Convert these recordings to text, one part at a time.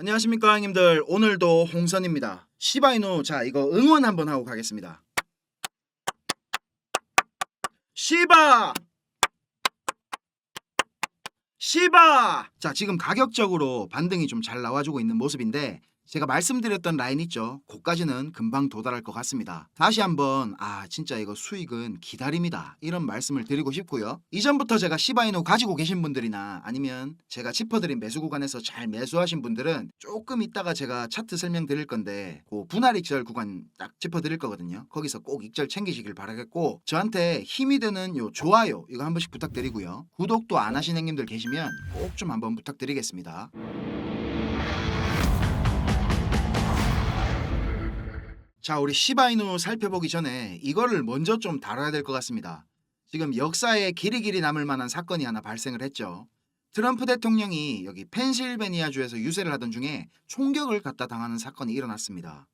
안녕하십니까 형님들. 오늘도 홍선입니다. 시바이누 자 이거 응원 한번 하고 가겠습니다. 시바! 시바! 자 지금 가격적으로 반등이 좀 잘 나와주고 있는 모습인데 제가 말씀드렸던 라인 있죠? 고까지는 금방 도달할 것 같습니다. 다시 한번 아 진짜 이거 수익은 기다림이다. 이런 말씀을 드리고 싶고요. 이전부터 제가 시바이누 가지고 계신 분들이나 아니면 제가 짚어드린 매수 구간에서 잘 매수하신 분들은 조금 이따가 제가 차트 설명드릴 건데 그 분할 익절 구간 딱 짚어드릴 거거든요. 거기서 꼭 익절 챙기시길 바라겠고 저한테 힘이 되는 요 좋아요 이거 한 번씩 부탁드리고요. 구독도 안 하신 형님들 계시면 꼭 좀 한번 부탁드리겠습니다 자, 우리 시바이누 살펴보기 전에 이거를 먼저 좀 다뤄야 될 것 같습니다. 지금 역사에 길이 길이 남을 만한 사건이 하나 발생을 했죠. 트럼프 대통령이 여기 펜실베니아주에서 유세를 하던 중에 총격을 갖다 당하는 사건이 일어났습니다.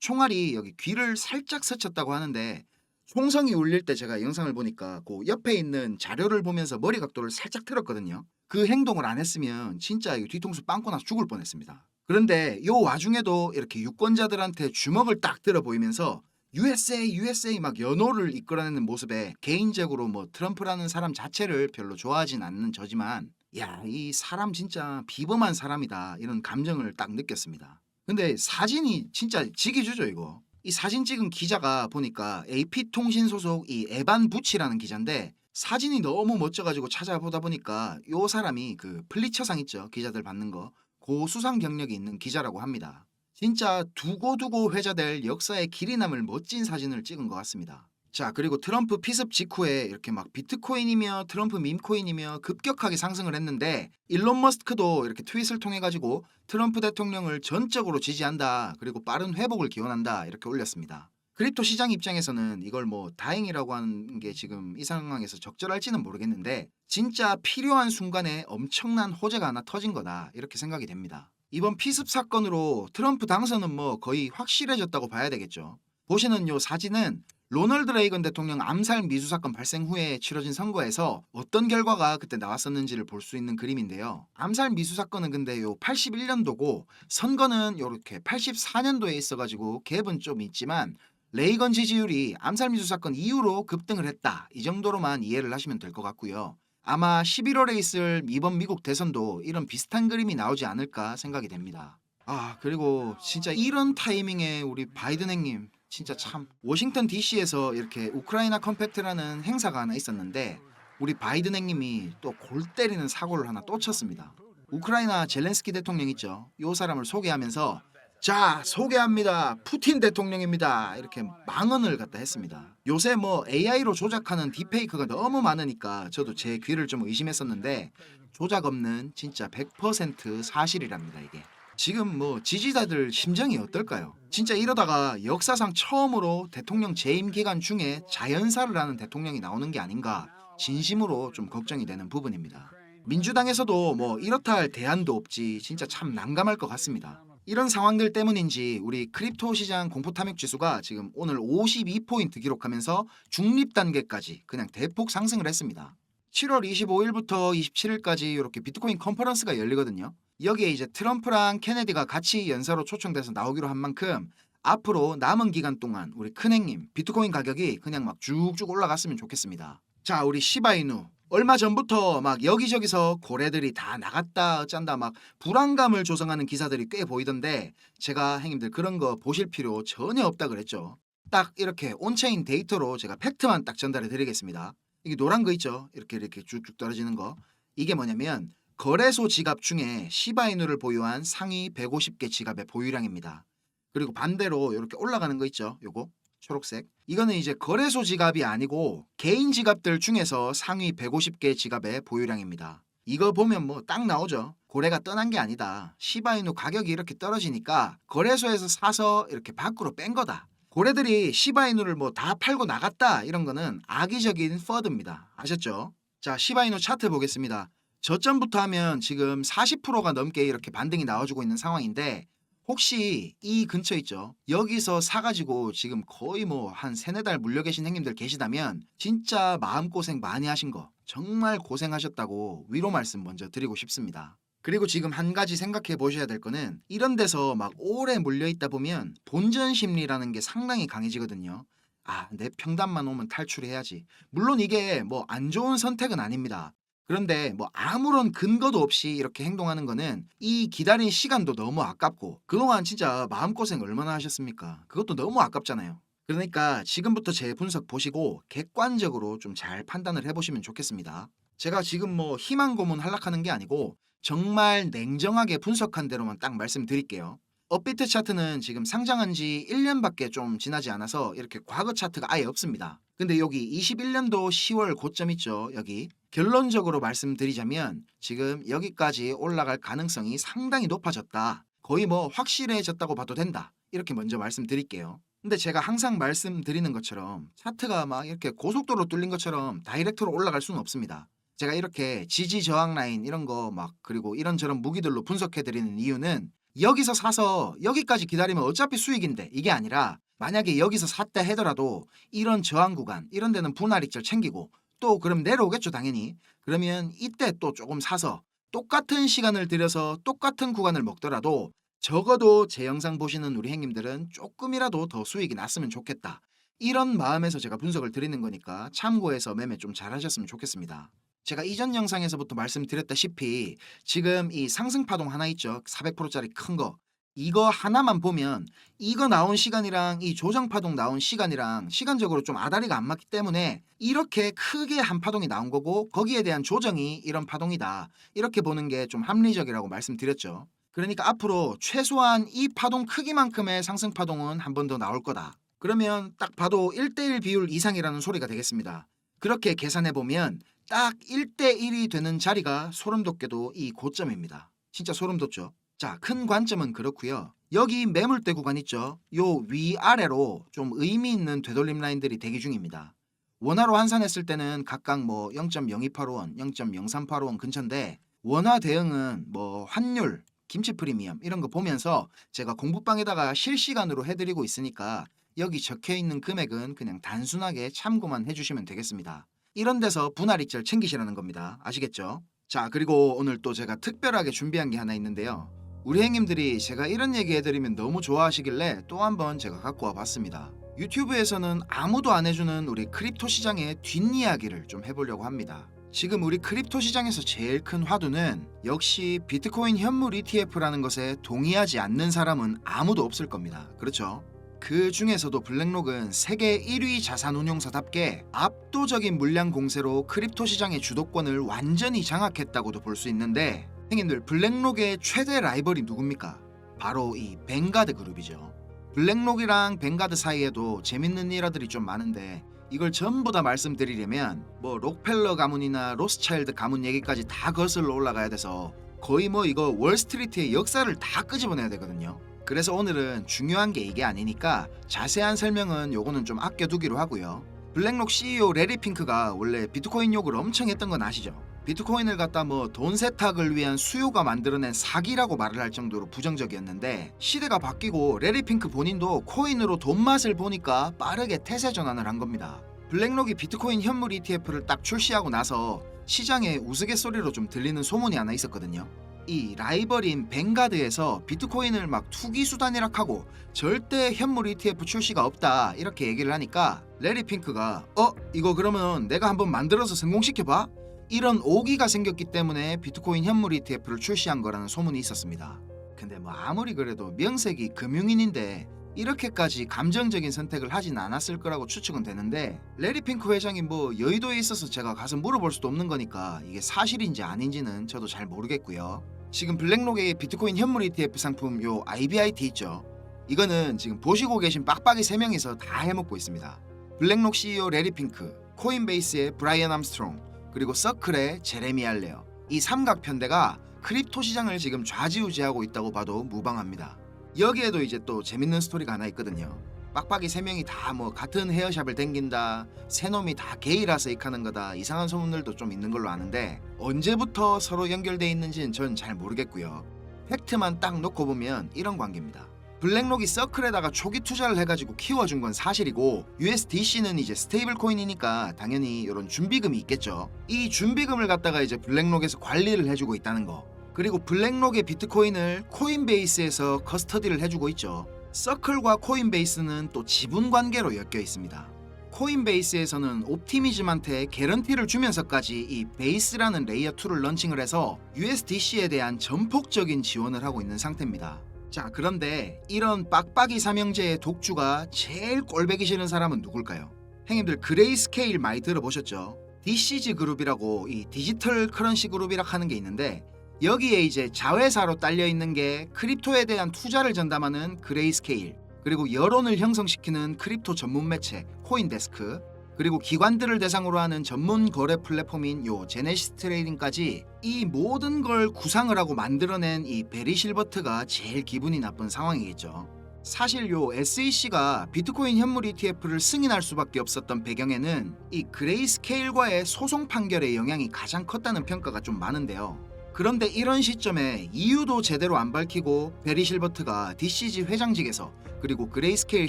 총알이 여기 귀를 살짝 스쳤다고 하는데 총성이 울릴 때 제가 영상을 보니까 그 옆에 있는 자료를 보면서 머리 각도를 살짝 틀었거든요. 그 행동을 안 했으면 진짜 뒤통수 빵꾸 나서 죽을 뻔했습니다. 그런데 요 와중에도 이렇게 유권자들한테 주먹을 딱 들어 보이면서 USA, USA 막 연호를 이끌어내는 모습에 개인적으로 뭐 트럼프라는 사람 자체를 별로 좋아하진 않는 저지만 야, 이 사람 진짜 비범한 사람이다 이런 감정을 딱 느꼈습니다. 근데 사진이 진짜 지기주죠 이거. 이 사진 찍은 기자가 보니까 AP통신 소속 이 에반 부치라는 기자인데 사진이 너무 멋져가지고 찾아보다 보니까 요 사람이 그 플리처상 있죠 기자들 받는 거 고수상 경력이 있는 기자라고 합니다. 진짜 두고두고 회자될 역사의 길이 남을 멋진 사진을 찍은 것 같습니다. 자 그리고 트럼프 피습 직후에 이렇게 막 비트코인이며 트럼프 밈코인이며 급격하게 상승을 했는데 일론 머스크도 이렇게 트윗을 통해 가지고 트럼프 대통령을 전적으로 지지한다 그리고 빠른 회복을 기원한다 이렇게 올렸습니다. 크립토 시장 입장에서는 이걸 뭐 다행이라고 하는 게 지금 이 상황에서 적절할지는 모르겠는데 진짜 필요한 순간에 엄청난 호재가 하나 터진 거다 이렇게 생각이 됩니다. 이번 피습 사건으로 트럼프 당선은 뭐 거의 확실해졌다고 봐야 되겠죠. 보시는 요 사진은 로널드 레이건 대통령 암살 미수 사건 발생 후에 치러진 선거에서 어떤 결과가 그때 나왔었는지를 볼 수 있는 그림인데요. 암살 미수 사건은 근데 요 81년도고 선거는 요렇게 84년도에 있어가지고 갭은 좀 있지만 레이건 지지율이 암살 미수 사건 이후로 급등을 했다. 이 정도로만 이해를 하시면 될 것 같고요. 아마 11월에 있을 이번 미국 대선도 이런 비슷한 그림이 나오지 않을까 생각이 됩니다. 아 그리고 진짜 이런 타이밍에 우리 바이든 행님 진짜 참 워싱턴 DC에서 이렇게 우크라이나 컴팩트라는 행사가 하나 있었는데 우리 바이든 행님이 또 골 때리는 사고를 하나 또 쳤습니다. 우크라이나 젤렌스키 대통령 있죠. 요 사람을 소개하면서 자 소개합니다. 푸틴 대통령입니다. 이렇게 망언을 갖다 했습니다. 요새 뭐 AI로 조작하는 딥페이크가 너무 많으니까 저도 제 귀를 좀 의심했었는데 조작 없는 진짜 100% 사실이랍니다 이게. 지금 뭐 지지자들 심정이 어떨까요? 진짜 이러다가 역사상 처음으로 대통령 재임 기간 중에 자연사를 하는 대통령이 나오는 게 아닌가 진심으로 좀 걱정이 되는 부분입니다. 민주당에서도 뭐 이렇다 할 대안도 없지 진짜 참 난감할 것 같습니다. 이런 상황들 때문인지 우리 크립토 시장 공포 탐욕 지수가 지금 오늘 52포인트 기록하면서 중립 단계까지 그냥 대폭 상승을 했습니다. 7월 25일부터 27일까지 이렇게 비트코인 컨퍼런스가 열리거든요. 여기에 이제 트럼프랑 케네디가 같이 연사로 초청돼서 나오기로 한 만큼 앞으로 남은 기간 동안 우리 큰행님 비트코인 가격이 그냥 막 쭉쭉 올라갔으면 좋겠습니다. 자, 우리 시바이누 얼마 전부터 막 여기저기서 고래들이 다 나갔다 어쩐다 막 불안감을 조성하는 기사들이 꽤 보이던데 제가 행님들 그런 거 보실 필요 전혀 없다 그랬죠. 딱 이렇게 온체인 데이터로 제가 팩트만 딱 전달해 드리겠습니다. 이게 노란 거 있죠? 이렇게 이렇게 쭉쭉 떨어지는 거. 이게 뭐냐면 거래소 지갑 중에 시바이누를 보유한 상위 150개 지갑의 보유량입니다. 그리고 반대로 이렇게 올라가는 거 있죠? 요거 초록색. 이거는 이제 거래소 지갑이 아니고 개인 지갑들 중에서 상위 150개 지갑의 보유량입니다. 이거 보면 뭐 딱 나오죠. 고래가 떠난 게 아니다. 시바이누 가격이 이렇게 떨어지니까 거래소에서 사서 이렇게 밖으로 뺀 거다. 고래들이 시바이누를 뭐 다 팔고 나갔다 이런 거는 악의적인 퍼드입니다. 아셨죠? 자 시바이누 차트 보겠습니다. 저점부터 하면 지금 40%가 넘게 이렇게 반등이 나와주고 있는 상황인데 혹시 이 근처 있죠? 여기서 사가지고 지금 거의 뭐 한 세네 달 물려 계신 행님들 계시다면 진짜 마음고생 많이 하신 거 정말 고생하셨다고 위로 말씀 먼저 드리고 싶습니다. 그리고 지금 한 가지 생각해 보셔야 될 거는 이런 데서 막 오래 몰려 있다 보면 본전 심리라는 게 상당히 강해지거든요. 아, 내 평단만 오면 탈출해야지. 물론 이게 뭐 안 좋은 선택은 아닙니다. 그런데 뭐 아무런 근거도 없이 이렇게 행동하는 거는 이 기다린 시간도 너무 아깝고 그동안 진짜 마음고생 얼마나 하셨습니까? 그것도 너무 아깝잖아요. 그러니까 지금부터 제 분석 보시고 객관적으로 좀 잘 판단을 해보시면 좋겠습니다. 제가 지금 뭐 희망 고문 하락하는 게 아니고 정말 냉정하게 분석한 대로만 딱 말씀드릴게요. 업비트 차트는 지금 상장한 지 1년밖에 좀 지나지 않아서 이렇게 과거 차트가 아예 없습니다. 근데 여기 21년도 10월 고점 있죠, 여기. 결론적으로 말씀드리자면 지금 여기까지 올라갈 가능성이 상당히 높아졌다. 거의 뭐 확실해졌다고 봐도 된다. 이렇게 먼저 말씀드릴게요. 근데 제가 항상 말씀드리는 것처럼 차트가 막 이렇게 고속도로 뚫린 것처럼 다이렉트로 올라갈 수는 없습니다. 제가 이렇게 지지 저항 라인 이런 거 막 그리고 이런저런 무기들로 분석해 드리는 이유는 여기서 사서 여기까지 기다리면 어차피 수익인데 이게 아니라 만약에 여기서 샀다 하더라도 이런 저항 구간 이런 데는 분할 익절 챙기고 또 그럼 내려오겠죠 당연히 그러면 이때 또 조금 사서 똑같은 시간을 들여서 똑같은 구간을 먹더라도 적어도 제 영상 보시는 우리 행님들은 조금이라도 더 수익이 났으면 좋겠다 이런 마음에서 제가 분석을 드리는 거니까 참고해서 매매 좀 잘하셨으면 좋겠습니다. 제가 이전 영상에서부터 말씀드렸다시피 지금 이 상승 파동 하나 있죠. 400%짜리 큰 거. 이거 하나만 보면 이거 나온 시간이랑 이 조정 파동 나온 시간이랑 시간적으로 좀 아다리가 안 맞기 때문에 이렇게 크게 한 파동이 나온 거고 거기에 대한 조정이 이런 파동이다. 이렇게 보는 게 좀 합리적이라고 말씀드렸죠. 그러니까 앞으로 최소한 이 파동 크기만큼의 상승 파동은 한 번 더 나올 거다. 그러면 딱 봐도 1대1 비율 이상이라는 소리가 되겠습니다. 그렇게 계산해 보면 딱 1대1이 되는 자리가 소름 돋게도 이 고점입니다. 진짜 소름 돋죠? 자, 큰 관점은 그렇고요. 여기 매물대 구간 있죠? 요 위아래로 좀 의미 있는 되돌림 라인들이 대기 중입니다. 원화로 환산했을 때는 각각 뭐 0.0285원, 0.0385원 근처인데 원화 대응은 뭐 환율, 김치 프리미엄 이런 거 보면서 제가 공부방에다가 실시간으로 해드리고 있으니까 여기 적혀 있는 금액은 그냥 단순하게 참고만 해주시면 되겠습니다. 이런 데서 분할 익절 챙기시라는 겁니다. 아시겠죠? 자, 그리고 오늘 또 제가 특별하게 준비한 게 하나 있는데요. 우리 행님들이 제가 이런 얘기 해드리면 너무 좋아하시길래 또 한번 제가 갖고 와봤습니다. 유튜브에서는 아무도 안 해주는 우리 크립토 시장의 뒷이야기를 좀 해보려고 합니다. 지금 우리 크립토 시장에서 제일 큰 화두는 역시 비트코인 현물 ETF라는 것에 동의하지 않는 사람은 아무도 없을 겁니다. 그렇죠? 그 중에서도 블랙록은 세계 1위 자산 운용사답게 압도적인 물량 공세로 크립토 시장의 주도권을 완전히 장악했다고도 볼 수 있는데 행님들 블랙록의 최대 라이벌이 누굽니까? 바로 이 뱅가드 그룹이죠. 블랙록이랑 뱅가드 사이에도 재밌는 일화들이 좀 많은데 이걸 전부 다 말씀드리려면 뭐 록펠러 가문이나 로스차일드 가문 얘기까지 다 거슬러 올라가야 돼서 거의 뭐 이거 월스트리트의 역사를 다 끄집어내야 되거든요. 그래서 오늘은 중요한 게 이게 아니니까 자세한 설명은 요거는 좀 아껴두기로 하고요. 블랙록 CEO 레리 핑크가 원래 비트코인 욕을 엄청 했던 건 아시죠? 비트코인을 갖다 뭐 돈 세탁을 위한 수요가 만들어낸 사기라고 말을 할 정도로 부정적이었는데 시대가 바뀌고 레리 핑크 본인도 코인으로 돈 맛을 보니까 빠르게 태세 전환을 한 겁니다. 블랙록이 비트코인 현물 ETF를 딱 출시하고 나서 시장에 우스갯소리로 좀 들리는 소문이 하나 있었거든요. 이 라이벌인 뱅가드에서 비트코인을 막 투기 수단이라 하고 절대 현물 ETF 출시가 없다 이렇게 얘기를 하니까 레리 핑크가 어 이거 그러면 내가 한번 만들어서 성공시켜봐 이런 오기가 생겼기 때문에 비트코인 현물 ETF를 출시한 거라는 소문이 있었습니다. 근데 뭐 아무리 그래도 명색이 금융인인데 이렇게까지 감정적인 선택을 하진 않았을 거라고 추측은 되는데 레리 핑크 회장이 뭐 여의도에 있어서 제가 가서 물어볼 수도 없는 거니까 이게 사실인지 아닌지는 저도 잘 모르겠고요. 지금 블랙록의 비트코인 현물 ETF 상품 요 IBIT 있죠. 이거는 지금 보시고 계신 빡빡이 3명이서 다 해먹고 있습니다. 블랙록 CEO 레리 핑크, 코인베이스의 브라이언 암스트롱, 그리고 서클의 제레미 알레어. 이 삼각 편대가 크립토 시장을 지금 좌지우지하고 있다고 봐도 무방합니다. 여기에도 이제 또 재밌는 스토리가 하나 있거든요. 빡빡이 3명이 다 뭐 같은 헤어샵을 댕긴다, 새 놈이 다 게이라서 익하는 거다, 이상한 소문들도 좀 있는 걸로 아는데 언제부터 서로 연결돼 있는지는 전 잘 모르겠고요. 팩트만 딱 놓고 보면 이런 관계입니다. 블랙록이 서클에다가 초기 투자를 해가지고 키워준 건 사실이고 USDC는 이제 스테이블 코인이니까 당연히 이런 준비금이 있겠죠. 이 준비금을 갖다가 이제 블랙록에서 관리를 해주고 있다는 거. 그리고 블랙록의 비트코인을 코인베이스에서 커스터디를 해주고 있죠. 서클과 코인베이스는 또 지분 관계로 엮여 있습니다. 코인베이스에서는 옵티미즘한테 개런티를 주면서까지 이 베이스라는 레이어 2를 런칭을 해서 USDC에 대한 전폭적인 지원을 하고 있는 상태입니다. 자, 그런데 이런 빡빡이 삼형제의 독주가 제일 꼴배기 싫은 사람은 누굴까요? 행님들 그레이스케일 많이 들어보셨죠? DCG 그룹이라고 이 디지털 커런시 그룹이라 하는 게 있는데 여기에 이제 자회사로 딸려 있는 게 크립토에 대한 투자를 전담하는 그레이스케일 그리고 여론을 형성시키는 크립토 전문 매체 코인데스크 그리고 기관들을 대상으로 하는 전문 거래 플랫폼인 요 제네시스 트레이딩까지 이 모든 걸 구상을 하고 만들어낸 이 베리 실버트가 제일 기분이 나쁜 상황이겠죠. 사실 요 SEC가 비트코인 현물 ETF를 승인할 수밖에 없었던 배경에는 이 그레이스케일과의 소송 판결의 영향이 가장 컸다는 평가가 좀 많은데요. 그런데 이런 시점에 이유도 제대로 안 밝히고 베리 실버트가 DCG 회장직에서 그리고 그레이스케일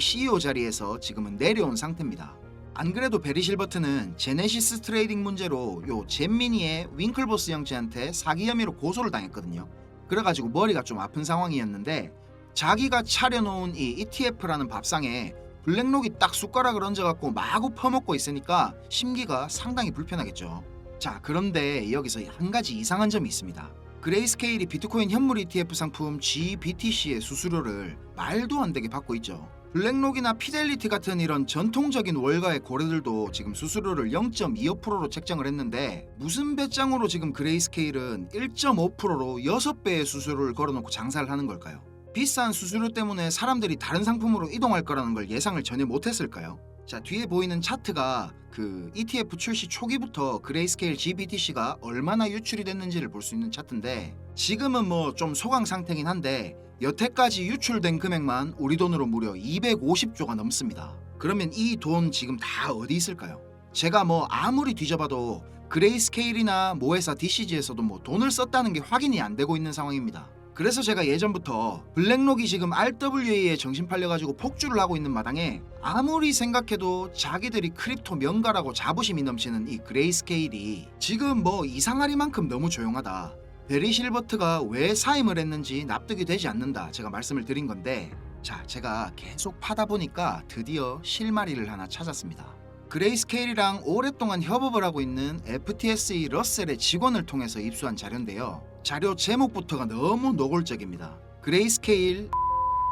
CEO 자리에서 지금은 내려온 상태입니다. 안 그래도 베리 실버트는 제네시스 트레이딩 문제로 요 잼미니의 윙클보스 형제한테 사기 혐의로 고소를 당했거든요. 그래가지고 머리가 좀 아픈 상황이었는데 자기가 차려놓은 이 ETF라는 밥상에 블랙록이 딱 숟가락을 얹어갖고 마구 퍼먹고 있으니까 심기가 상당히 불편하겠죠. 자 그런데 여기서 한 가지 이상한 점이 있습니다. 그레이스케일이 비트코인 현물 ETF 상품 GBTC의 수수료를 말도 안 되게 받고 있죠. 블랙록이나 피델리티 같은 이런 전통적인 월가의 고래들도 지금 수수료를 0.25%로 책정을 했는데 무슨 배짱으로 지금 그레이스케일은 1.5%로 6배의 수수료를 걸어놓고 장사를 하는 걸까요? 비싼 수수료 때문에 사람들이 다른 상품으로 이동할 거라는 걸 예상을 전혀 못했을까요? 자 뒤에 보이는 차트가 그 ETF 출시 초기부터 그레이스케일 GBTC가 얼마나 유출이 됐는지를 볼 수 있는 차트인데 지금은 뭐 좀 소강 상태긴 한데 여태까지 유출된 금액만 우리 돈으로 무려 250조가 넘습니다. 그러면 이 돈 지금 다 어디 있을까요? 제가 뭐 아무리 뒤져봐도 그레이스케일이나 모회사 DCG에서도 뭐 돈을 썼다는 게 확인이 안 되고 있는 상황입니다. 그래서 제가 예전부터 블랙록이 지금 RWA에 정신 팔려가지고 폭주를 하고 있는 마당에 아무리 생각해도 자기들이 크립토 명가라고 자부심이 넘치는 이 그레이스케일이 지금 뭐 이상하리만큼 너무 조용하다. 베리 실버트가 왜 사임을 했는지 납득이 되지 않는다. 제가 말씀을 드린 건데 자 제가 계속 파다 보니까 드디어 실마리를 하나 찾았습니다. 그레이스케일이랑 오랫동안 협업을 하고 있는 FTSE 러셀의 직원을 통해서 입수한 자료인데요. 자료 제목부터가 너무 노골적입니다. 그레이스케일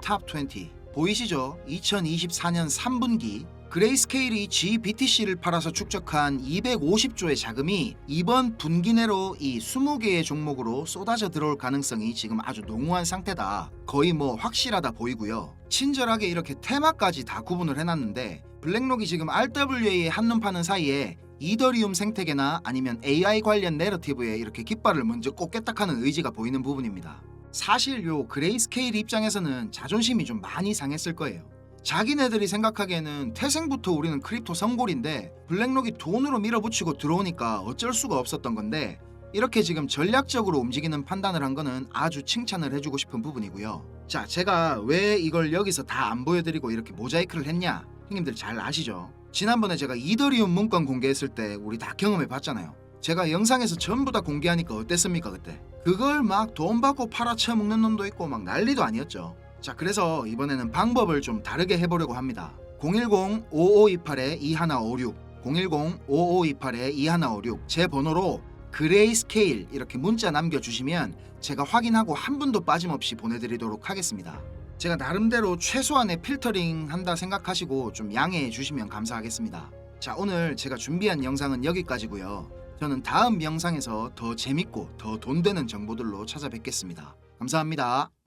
탑 20 보이시죠? 2024년 3분기 그레이스케일이 GBTC를 팔아서 축적한 250조의 자금이 이번 분기 내로 이 20개의 종목으로 쏟아져 들어올 가능성이 지금 아주 농후한 상태다. 거의 뭐 확실하다 보이고요. 친절하게 이렇게 테마까지 다 구분을 해놨는데 블랙록이 지금 RWA에 한눈 파는 사이에 이더리움 생태계나 아니면 AI 관련 내러티브에 이렇게 깃발을 먼저 꽂겠다 하는 의지가 보이는 부분입니다. 사실 요 그레이스케일 입장에서는 자존심이 좀 많이 상했을 거예요. 자기네들이 생각하기에는 태생부터 우리는 크립토 성골인데 블랙록이 돈으로 밀어붙이고 들어오니까 어쩔 수가 없었던 건데 이렇게 지금 전략적으로 움직이는 판단을 한 거는 아주 칭찬을 해주고 싶은 부분이고요. 자, 제가 왜 이걸 여기서 다 안 보여드리고 이렇게 모자이크를 했냐? 형님들 잘 아시죠? 지난번에 제가 이더리움 문건 공개했을 때 우리 다 경험해 봤잖아요. 제가 영상에서 전부 다 공개하니까 어땠습니까 그때? 그걸 막 돈 받고 팔아쳐먹는 놈도 있고 막 난리도 아니었죠. 자 그래서 이번에는 방법을 좀 다르게 해보려고 합니다. 010-5528-2156 010-5528-2156 제 번호로 그레이스케일 이렇게 문자 남겨주시면 제가 확인하고 한 분도 빠짐없이 보내드리도록 하겠습니다. 제가 나름대로 최소한의 필터링 한다 생각하시고 좀 양해해 주시면 감사하겠습니다. 자 오늘 제가 준비한 영상은 여기까지고요. 저는 다음 영상에서 더 재밌고 더 돈 되는 정보들로 찾아뵙겠습니다. 감사합니다.